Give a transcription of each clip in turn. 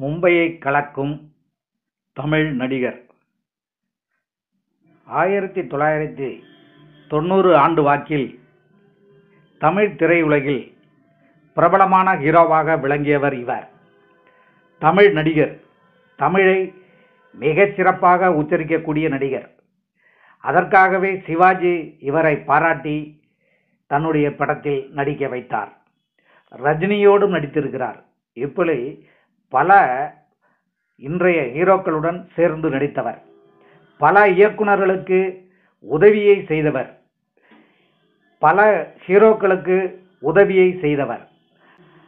மும்பையை கலக்கும் தமிழ் நடிகர். ஆயிரத்தி தொள்ளாயிரத்தி தொண்ணூறு ஆண்டு வாக்கில் தமிழ் திரையுலகில் பிரபலமான ஹீரோவாக விளங்கியவர் இவர். தமிழ் நடிகர் தமிழை மிகச் சிறப்பாக உச்சரிக்கக்கூடிய நடிகர். அதற்காகவே சிவாஜி இவரை பாராட்டி தன்னுடைய படத்தில் நடிக்க வைத்தார். ரஜினியோடும் நடித்திருக்கிறார். இப்படி பல இன்றைய ஹீரோக்களுடன் சேர்ந்து நடித்தவர். பல இயக்குனர்களுக்கு உதவியை செய்தவர். பல ஹீரோக்களுக்கு உதவியை செய்தவர்.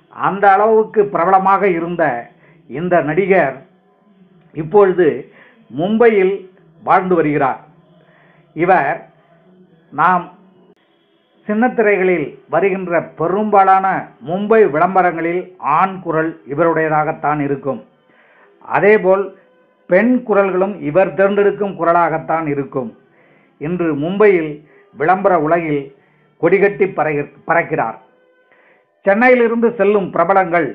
அந்த அளவுக்கு பிரபலமாக இருந்த இந்த நடிகர் இப்பொழுது மும்பையில் வாழ்ந்து வருகிறார். இவர் நாம் சின்னத்திரைகளில் வருகின்ற பெரும்பாலான மும்பை விளம்பரங்களில் ஆண் குரல் இவருடையதாகத்தான் இருக்கும். அதேபோல் பெண் குரல்களும் இவர் தேர்ந்தெடுக்கும் குரலாகத்தான் இருக்கும். இன்று மும்பையில் விளம்பர உலகில் கொடிகட்டி பறக்கிறார். சென்னையிலிருந்து செல்லும் பிரபலங்கள்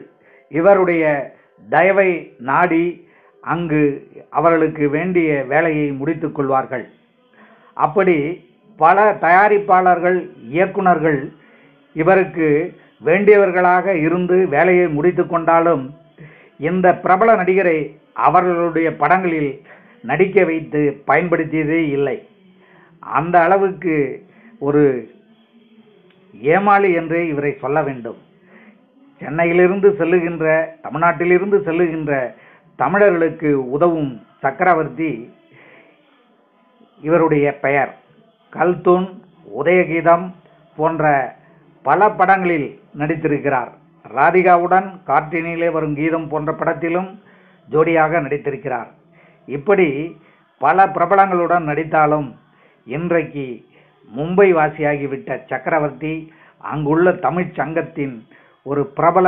இவருடைய தயவை நாடி அங்கு அவர்களுக்கு வேண்டிய வேலையை முடித்துக் கொள்வார்கள். அப்படி பல தயாரிப்பாளர்கள் இயக்குனர்கள் இவருக்கு வேண்டியவர்களாக இருந்து வேலையை முடித்து கொண்டாலும் இந்த பிரபல நடிகரை அவர்களுடைய படங்களில் நடிக்க வைத்து பயன்படுத்தியதே இல்லை. அந்த அளவுக்கு ஒரு ஏமாளி என்றே இவரை சொல்ல வேண்டும். சென்னையிலிருந்து செல்லுகின்ற தமிழ்நாட்டிலிருந்து செல்லுகின்ற தமிழர்களுக்கு உதவும் சக்கரவர்த்தி இவருடைய பெயர். கல்தூன் உதயகீதம் போன்ற பல படங்களில் நடித்திருக்கிறார். ராதிகாவுடன் காற்றினிலே வரும் கீதம் போன்ற படத்திலும் ஜோடியாக நடித்திருக்கிறார். இப்படி பல பிரபலங்களுடன் நடித்தாலும் இன்றைக்கு மும்பை வாசியாகிவிட்ட சக்கரவர்த்தி அங்குள்ள தமிழ்ச் சங்கத்தின் ஒரு பிரபல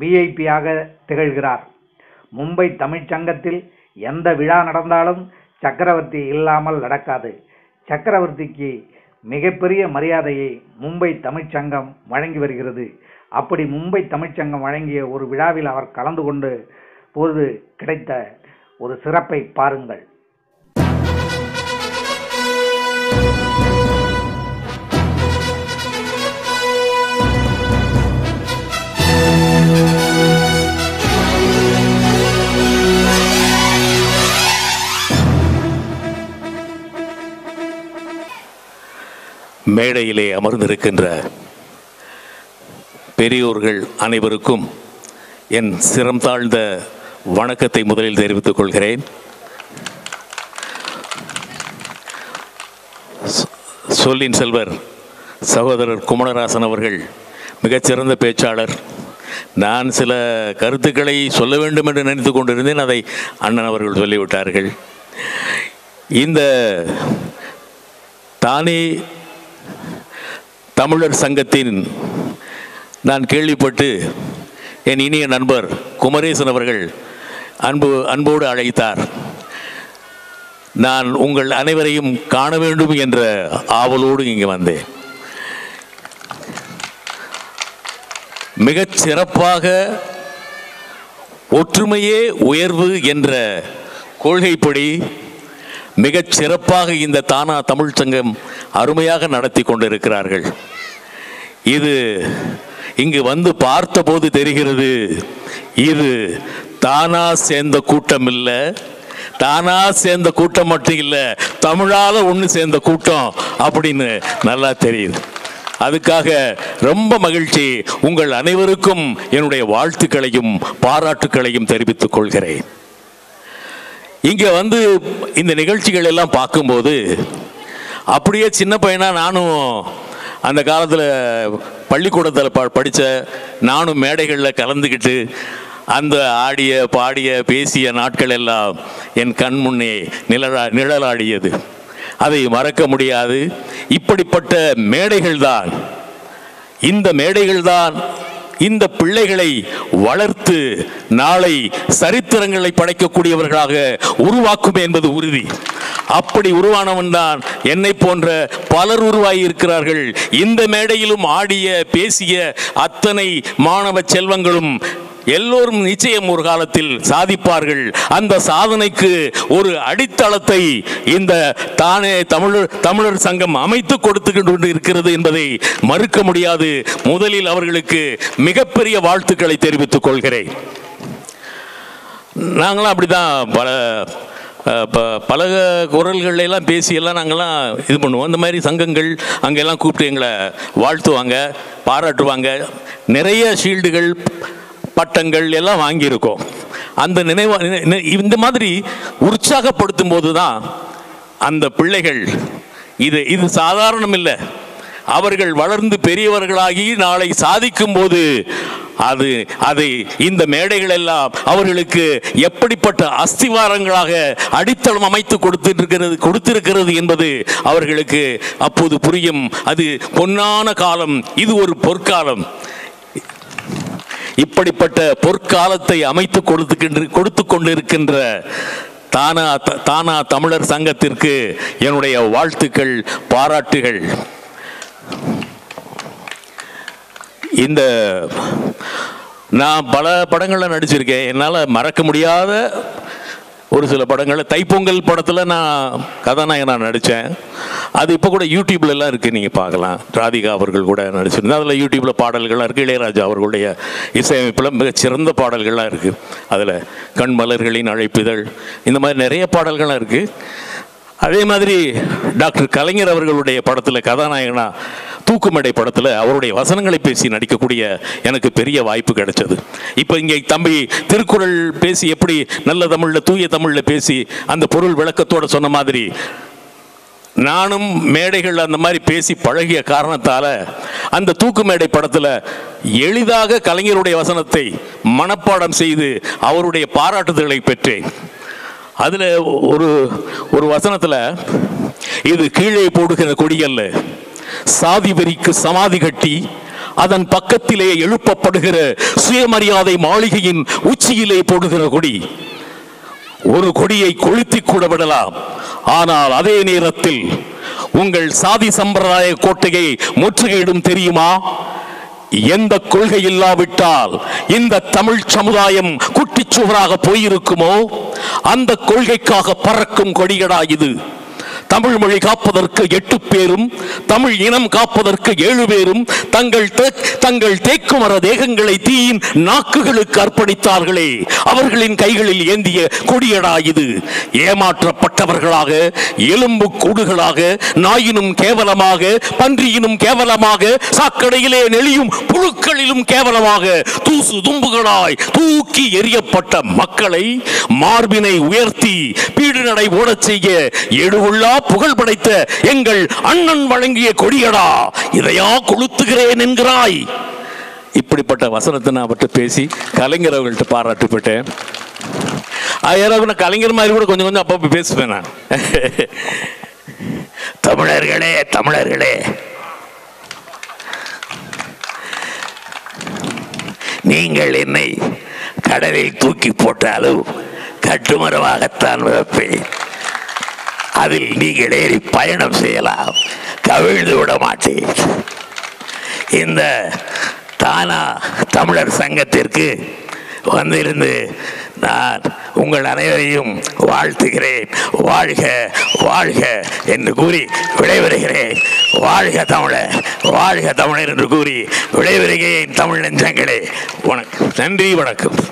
விஐபியாக திகழ்கிறார். மும்பை தமிழ்ச் சங்கத்தில் எந்த விழா நடந்தாலும் சக்கரவர்த்தி இல்லாமல் நடக்காது. சக்கரவர்த்திக்கு மிகப்பெரிய மரியாதையை மும்பை தமிழ்ச்சங்கம் வழங்கி வருகிறது. அப்படி மும்பை தமிழ்ச்சங்கம் வழங்கிய ஒரு விழாவில் அவர் கலந்து கொண்டு போது கிடைத்த ஒரு சிறப்பை பாருங்கள். மேடையிலே அமர்ந்திருக்கின்ற பெரியோர்கள் அனைவருக்கும் என் சிரம் தாழ்ந்த வணக்கத்தை முதலில் தெரிவித்துக் கொள்கிறேன். சொல்லின் செல்வர் சகோதரர் குமணராசன் அவர்கள் மிகச்சிறந்த பேச்சாளர். நான் சில கருத்துக்களை சொல்ல வேண்டும் என்று நினைத்து கொண்டிருந்தேன் அதை அண்ணன் அவர்கள் சொல்லிவிட்டார்கள். இந்த தானே தமிழர் சங்கத்தின் நான் கேள்விப்பட்டு என் இனிய நண்பர் குமரேசன் அவர்கள் அன்பு அன்போடு அழைத்தார். நான் உங்கள் அனைவரையும் காண வேண்டும் என்ற ஆவலோடு இங்கே வந்தேன். மிகச் சிறப்பாக ஒற்றுமையே உயர்வு என்ற கொள்கைப்படி மிகச் சிறப்பாக இந்த தானா தமிழ்ச்சங்கம் அருமையாக நடத்தி கொண்டிருக்கிறார்கள். இது இங்கு வந்து பார்த்தபோது தெரிகிறது இது தானா சேர்ந்த கூட்டம் இல்லை. தானா சேர்ந்த கூட்டம் மட்டும் இல்லை தமிழால் ஒன்று சேர்ந்த கூட்டம் அப்படின்னு நல்லா தெரியுது. அதுக்காக ரொம்ப மகிழ்ச்சி உங்கள் அனைவருக்கும் என்னுடைய வாழ்த்துக்களையும் பாராட்டுக்களையும் தெரிவித்துக் கொள்கிறேன். இங்கே வந்து இந்த நிகழ்ச்சிகள் எல்லாம் பார்க்கும்போது அப்படியே சின்ன பையனா நானும் அந்த காலத்தில் பள்ளிக்கூடத்தில் ப படித்த நானும் மேடைகளில் கலந்துக்கிட்டு அந்த ஆடிய பாடிய பேசிய நாட்கள் எல்லாம் என் கண் முன்னே நிழலா நிழலாடியது. அதை மறக்க முடியாது. இப்படிப்பட்ட மேடைகள் தான். இந்த மேடைகள் தான் இந்த பிள்ளைகளை வளர்த்து நாளை சரித்திரங்களை படைக்கக்கூடியவர்களாக உருவாக்கும் என்பது உறுதி. அப்படி உருவானவன் தான் என்னை போன்ற பலர் உருவாகி இருக்கிறார்கள் இந்த மேடையிலும் ஆடிய பேசிய அத்தனை மாணவ செல்வங்களும் எல்லோரும் நிச்சயம் ஒரு காலத்தில் சாதிப்பார்கள். அந்த சாதனைக்கு ஒரு அடித்தளத்தை இந்த தானே தமிழர் தமிழர் சங்கம் அமைத்து கொடுத்து இருக்கிறது என்பதை மறுக்க முடியாது. முதலில் அவர்களுக்கு மிகப்பெரிய வாழ்த்துக்களை தெரிவித்துக் கொள்கிறேன். நாங்களாம் அப்படிதான் பல ப- பல குரல்கள்ல எல்லாம் நாங்கள்லாம் இது பண்ணுவோம். இந்த மாதிரி சங்கங்கள் அங்கெல்லாம் கூப்பிட்டு எங்களை வாழ்த்துவாங்க பாராட்டுவாங்க. நிறைய ஷீல்டுகள் பட்டங்கள் எல்லாம் வாங்கியிருக்கோம். அந்த நினைவா இந்த மாதிரி உற்சாகப்படுத்தும் போது தான் அந்த பிள்ளைகள் இது இது சாதாரணம் இல்லை அவர்கள் வளர்ந்து பெரியவர்களாகி நாளை சாதிக்கும் போது அது அதை இந்த மேடைகள் எல்லாம் அவர்களுக்கு எப்படிப்பட்ட அஸ்திவாரங்களாக அடித்தளம் அமைத்து கொடுத்திருக்கிறது கொடுத்திருக்கிறது என்பது அவர்களுக்கு அப்போது புரியும். அது பொன்னான காலம் இது ஒரு பொற்காலம். இப்படிப்பட்ட பொற்காலத்தை அமைத்து கொடுத்துக்கின்ற கொடுத்து கொண்டிருக்கின்ற தானா த- தானா தமிழர் சங்கத்திற்கு என்னுடைய வாழ்த்துக்கள் பாராட்டுகள். இந்த நான் பல படங்களில் நடிச்சிருக்கேன். என்னால் மறக்க முடியாத ஒரு சில படங்களில் தைப்பொங்கல் படத்தில் நான் கதாநாயகனாக நடித்தேன் அது இப்போ கூட யூடியூப்லலாம் இருக்குது நீங்கள் பார்க்கலாம். ராதிகா அவர்கள் கூட நடிச்சிருந்தேன். அதில் யூடியூப்பில் பாடல்கள்லாம் இருக்குது இளையராஜா அவர்களுடைய இசையமைப்பில் மிகச் சிறந்த பாடல்கள்லாம் இருக்குது அதில் கண் மலர்களின் அழைப்பிதழ் இந்த மாதிரி நிறைய பாடல்கள்லாம் இருக்குது அதே மாதிரி டாக்டர் கலைஞர் அவர்களுடைய படத்தில் கதாநாயகனா தூக்குமடை படத்தில் அவருடைய வசனங்களை பேசி நடிக்கக்கூடிய எனக்கு பெரிய வாய்ப்பு கிடைச்சது. இப்போ இங்கே தம்பி திருக்குறள் பேசி எப்படி நல்ல தமிழில் தூய தமிழில் பேசி அந்த பொருள் விளக்கத்தோடு சொன்ன மாதிரி நானும் மேடைகள் அந்த மாதிரி பேசி பழகிய காரணத்தால் அந்த தூக்கு மேடை படத்தில் எளிதாக கலைஞருடைய வசனத்தை மனப்பாடம் செய்து அவருடைய பாராட்டுதல்களை பெற்றேன். அதில் ஒரு ஒரு வசனத்தில் இது கீழே போடுகிற கொடியல்ல சாதி வெறிக்கு சமாதி கட்டி அதன் பக்கத்திலே எழுப்பப்படுகிற சுயமரியாதை மாளிகையின் உச்சியிலே போடுகிற கொடி. ஒரு கொடியை கொளுத்தி கூட விடலாம். ஆனால் அதே நேரத்தில் உங்கள் சாதி சம்பிரதாய கோட்டையை முற்றுகையிடும் தெரியுமா? எந்த கொள்கை இல்லாவிட்டால் இந்த தமிழ் சமுதாயம் குட்டிச்சுவராக போயிருக்குமோ? அந்த கொள்கைக்காக பறக்கும் கொடியடா இது. தமிழ் மொழி காப்பதற்கு எட்டு பேரும் தமிழ் இனம் காப்பதற்கு ஏழு பேரும் தங்கள் தங்கள் தங்கள் தேக்குமர தேகங்களை தீயின் நாக்குகளுக்கு அர்ப்பணித்தார்களே. அவர்களின் கைகளில் ஏந்திய கொடியடா இது. ஏமாற்றப்பட்டவர்களாக எலும்பு கூடுகளாக நாயினும் கேவலமாக பன்றியினும் கேவலமாக சாக்கடையிலே நெளியும் புழுக்களிலும் கேவலமாக தூசு தும்புகளாய் தூக்கி எறியப்பட்ட மக்களை மார்பினை உயர்த்தி பீடு நடை ஓடச் செய்ய எடுவுள்ளா புகழ் படைத்த எங்கள் அண்ணன் வழங்கிய கொடியடா இதையா கொளுத்துகிறேன் என்கிறாய். இப்படிப்பட்ட வசனத்தை நான் அவர்கிட்ட பேசி கலைஞர் அவர்கள்ட்ட பாராட்டு பெற்றேன் யாராவது நான் கலைஞர் மாதிரி கூட கொஞ்சம் கொஞ்சம் அப்பப்போ பேசுவேன் நான். தமிழர்களே தமிழர்களே. நீங்கள் என்னை கடலில் தூக்கி போட்டாலும் கட்டுமரமாகத்தான் வைப்பேன் அதில் நீங்கள் ஏறி பயணம் செய்யலாம். கவிழ்ந்து விட மாட்டேன். இந்த தானா தமிழர் சங்கத்திற்கு வந்திருந்து நான் உங்கள் அனைவரையும் வாழ்த்துகிறேன். வாழ்க வாழ்க என்று கூறி விடைபெறுகிறேன். வாழ்க தமிழர் வாழ்க தமிழர் என்று கூறி விடைபெறுகிறேன் தமிழ் நெஞ்சங்களே. வணக்கம். நன்றி வணக்கம்.